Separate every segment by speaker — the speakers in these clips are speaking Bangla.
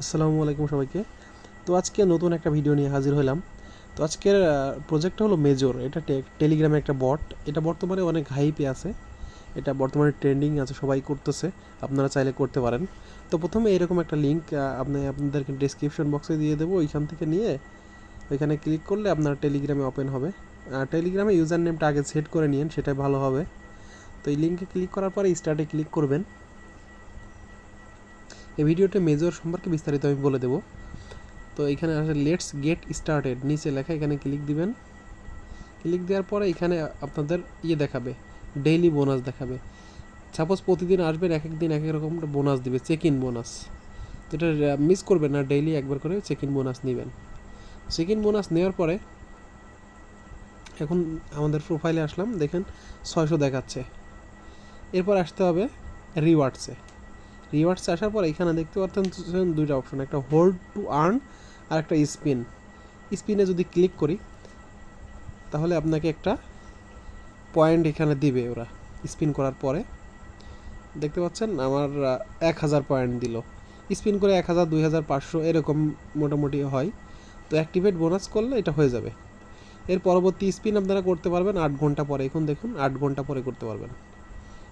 Speaker 1: আসসালামু আলাইকুম সবাইকে। তো আজকে নতুন একটা ভিডিও নিয়ে হাজির হলাম। তো আজকের প্রজেক্টটা হলো মেজর এটা টেলিগ্রামে একটা বট এটা বর্তমানে অনেক হাইপে আছে। এটা বর্তমানে ট্রেন্ডিং আছে, সবাই করতেছে। আপনারা চাইলে করতে পারেন। তো প্রথমে এরকম একটা লিঙ্ক আপনি, আপনাদেরকে ডিসক্রিপশন বক্সে দিয়ে দেবো। ওইখান থেকে নিয়ে ওইখানে ক্লিক করলে আপনার টেলিগ্রামে ওপেন হবে। আর টেলিগ্রামে ইউজার নেমটা আগে সেট করে নিন সেটাই ভালো হবে। তো এই লিঙ্কে ক্লিক করার পরে স্টার্টে ক্লিক করবেন। এই ভিডিওতে মেজর সম্পর্কে বিস্তারিত আমি বলে দেবো। তো এখানে আসলে লেটস গেট স্টার্টেড নিচে লেখা এখানে ক্লিক দিবেন। ক্লিক দেওয়ার পরে এখানে আপনাদের ইয়ে দেখাবে। ডেইলি বোনাস দেখাবে। সাপোজ প্রতিদিন আসবেন এক এক দিন এক এক রকম বোনাস দিবে চেক ইন বোনাস যেটা মিস করবেন না ডেইলি একবার করে চেক ইন বোনাস নেবেন। চেক ইন বোনাস নেওয়ার পরে এখন আমাদের প্রোফাইলে আসলাম। দেখেন ছয়শো দেখাচ্ছে। এরপর আসতে হবে রিওয়ার্ডসে রিওয়ার্ডস আসার পর এখানে দেখতে পাচ্ছেন দুইটা অপশন একটা হোল্ড টু আর্ন আর একটা স্পিন স্পিনে যদি ক্লিক করি, তাহলে আপনাকে একটা পয়েন্ট এখানে দিবে ওরা স্পিন করার পরে। দেখতে পাচ্ছেন? আমার এক হাজার পয়েন্ট দিল। স্পিন করে এক হাজার, দুই হাজার পাঁচশো এরকম মোটামুটি হয়। তো অ্যাক্টিভেট বোনাস করলে এটা হয়ে যাবে। এর পরবর্তী স্পিন আপনারা করতে পারবেন আট ঘণ্টা পরে। এখন দেখুন, আট ঘণ্টা পরে করতে পারবেন।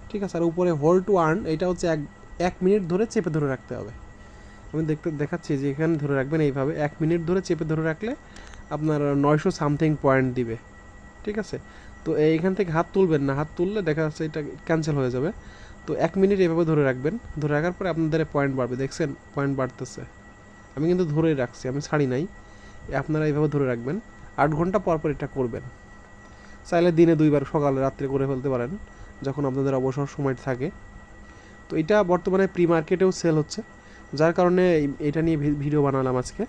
Speaker 1: ঠিক আছে? আর উপরে হোল্ড টু আর্ন এটা হচ্ছে এক এক মিনিট ধরে চেপে ধরে রাখতে হবে। আমি দেখতে, দেখাচ্ছি যে এখানে ধরে রাখবেন এইভাবে। এক মিনিট ধরে চেপে ধরে রাখলে আপনার নয়শো সামথিং পয়েন্ট দিবে। ঠিক আছে? তো এইখান থেকে হাত তুলবেন না। হাত তুললে দেখা যাচ্ছে এটা ক্যান্সেল হয়ে যাবে। তো এক মিনিট এভাবে ধরে রাখবেন। ধরে রাখার পরে আপনাদের পয়েন্ট বাড়বে। দেখছেন? পয়েন্ট বাড়তেছে। আমি কিন্তু ধরেই রাখছি। আমি ছাড়ি নাই। আপনারা এইভাবে ধরে রাখবেন। আট ঘণ্টা পর পর এটা করবেন। চাইলে দিনে দুইবার সকালে রাত্রে করে ফেলতে পারেন, যখন আপনাদের অবসর সময় থাকে। তো এটা বর্তমানে প্রি মার্কেটেও সেল হচ্ছে। যার কারণে এটা নিয়ে ভিডিও বানালাম আজকে।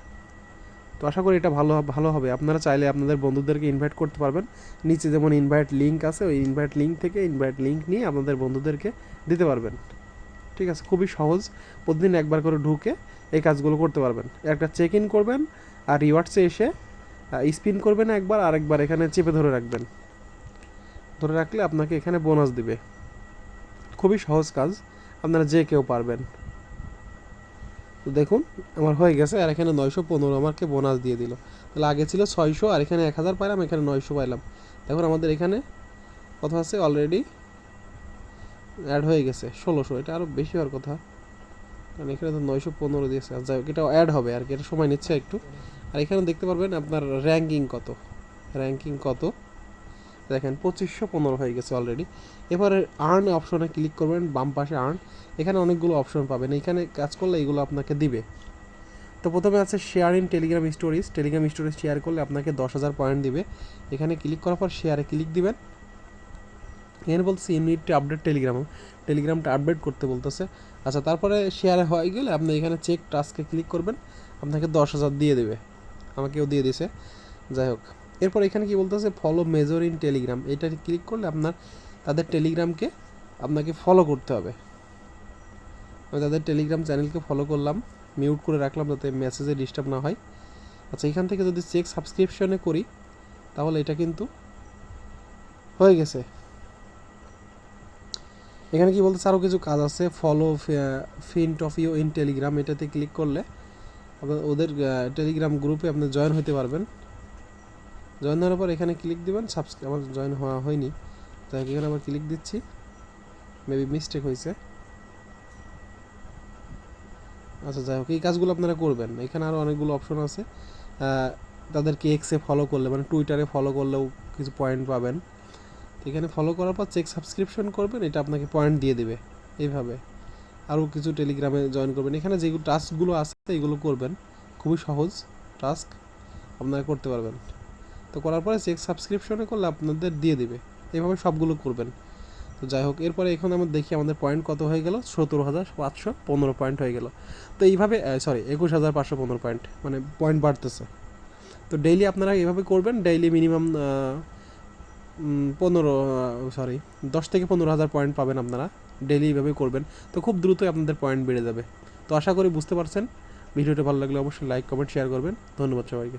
Speaker 1: তো আশা করি এটা ভালো ভালো হবে। আপনারা চাইলে আপনাদের বন্ধুদেরকে ইনভাইট করতে পারবেন। নিচে যেমন ইনভাইট লিঙ্ক আছে, ওই ইনভাইট লিঙ্ক থেকে ইনভাইট লিঙ্ক নিয়ে আপনাদের বন্ধুদেরকে দিতে পারবেন। ঠিক আছে? খুবই সহজ। প্রতিদিন একবার করে ঢুকে এই কাজগুলো করতে পারবেন। একটা চেক ইন করবেন, আর রিওয়ার্ডসে এসে স্পিন করবেন একবার আরেকবার এখানে চেপে ধরে রাখবেন। ধরে রাখলে আপনাকে এখানে বোনাস দিবে। খুবই সহজ কাজ। আপনারা যে কেউ পারবেন। তো দেখুন, আমার হয়ে গেছে, আর এখানে নয়শো পনেরো আমাকে বোনাস দিয়ে দিল। তাহলে আগে ছিল ছয়শো, আর এখানে এক হাজার পাইলাম, এখানে নয়শো পাইলাম। দেখুন, আমাদের এখানে কথা আছে অলরেডি অ্যাড হয়ে গেছে ষোলোশো। এটা আরও বেশি হওয়ার কথা। কারণ এখানে তো নয়শো পনেরো দিয়েছে। আর যাই হোক এটা অ্যাড হবে আর কি, এটা সময় নিচ্ছে একটু। আর এখানে দেখতে পারবেন আপনার র্যাঙ্কিং কত। র্যাঙ্কিং কত? দেখেন, পঁচিশশো পনেরো হয়ে গেছে অলরেডি এবারে আর্ন অপশনে ক্লিক করবেন, বাম পাশে আর্ন এখানে অনেকগুলো অপশন পাবেন। এখানে কাজ করলে এগুলো আপনাকে দিবে। তো প্রথমে আছে share in Telegram stories Telegram stories share করলে আপনাকে দশ হাজার পয়েন্ট দিবে। এখানে ক্লিক করার পর শেয়ারে ক্লিক দিবেন। এখানে বলছে ইউনিট আপডেট টেলিগ্রাম টেলিগ্রামটা আপডেট করতে বলতেছে। আচ্ছা তারপরে শেয়ারে হয়ে গেলে আপনি এখানে চেক টাস্কে ক্লিক করবেন। আপনাকে দশ হাজার দিয়ে দেবে। আমাকেও দিয়ে দিছে। যাই হোক। এরপর এখানে কি বলতেছে ফলো মেজর ইন টেলিগ্রাম এটা ক্লিক করলে আপনার, তাদের টেলিগ্রামকে আপনাকে ফলো করতে হবে। আমি তাদের টেলিগ্রাম চ্যানেলকে ফলো করলাম মিউট করে রাখলাম যাতে মেসেজে ডিস্টার্ব না হয়। আচ্ছা এখান থেকে যদি চেক সাবস্ক্রিপশনে করি, তাহলে এটা কিন্তু হয়ে গেছে। এখানে কি বলতেছে আরও কিছু কাজ আছে ফলো ফিন্ট অফ ইউ ইন টেলিগ্রাম এটাতে ক্লিক করলে আপনার ওদের টেলিগ্রাম গ্রুপে আপনি জয়েন হতে পারবেন। জয়েন হওয়ার পর এখানে ক্লিক দিবেন সাবস্ক্রাইব আমার জয়েন হওয়া হয়নি তাই এখানে আবার ক্লিক দিচ্ছি। মেবি মিস্টেক হয়েছে। আচ্ছা যাই হোক, এই কাজগুলো আপনারা করবেন। এখানে আরও অনেকগুলো অপশন আছে। তাদেরকে এক্সে ফলো করলে মানে টুইটারে ফলো করলেও কিছু পয়েন্ট পাবেন। এখানে ফলো করার পর চেক সাবস্ক্রিপশন করবেন, এটা আপনাকে পয়েন্ট দিয়ে দেবে, এইভাবে। আরও কিছু টেলিগ্রামে জয়েন করবেন। এখানে যেগুলো টাস্কগুলো আছে, এগুলো করবেন। খুবই সহজ টাস্ক আপনারা করতে পারবেন। তো করার পরে চেক সাবস্ক্রিপশনে করলে আপনাদের দিয়ে দিবে। এভাবে সবগুলো করবেন। তো যাই হোক, এরপরে এখন আমরা দেখি আমাদের পয়েন্ট কত হয়ে গেল? সতেরো হাজার পাঁচশো পনেরো পয়েন্ট হয়ে গেল। তো এইভাবে সরি একুশ হাজার পাঁচশো পনেরো পয়েন্ট মানে পয়েন্ট বাড়তেছে। তো ডেইলি আপনারা এভাবে করবেন ডেইলি মিনিমাম পনেরো সরি দশ থেকে পনেরো হাজার পয়েন্ট পাবেন আপনারা। ডেইলি এইভাবে করবেন। তো খুব দ্রুতই আপনাদের পয়েন্ট বেড়ে যাবে। তো আশা করি বুঝতে পারছেন। ভিডিওটা ভালো লাগলে অবশ্যই লাইক কমেন্ট শেয়ার করবেন। ধন্যবাদ সবাইকে।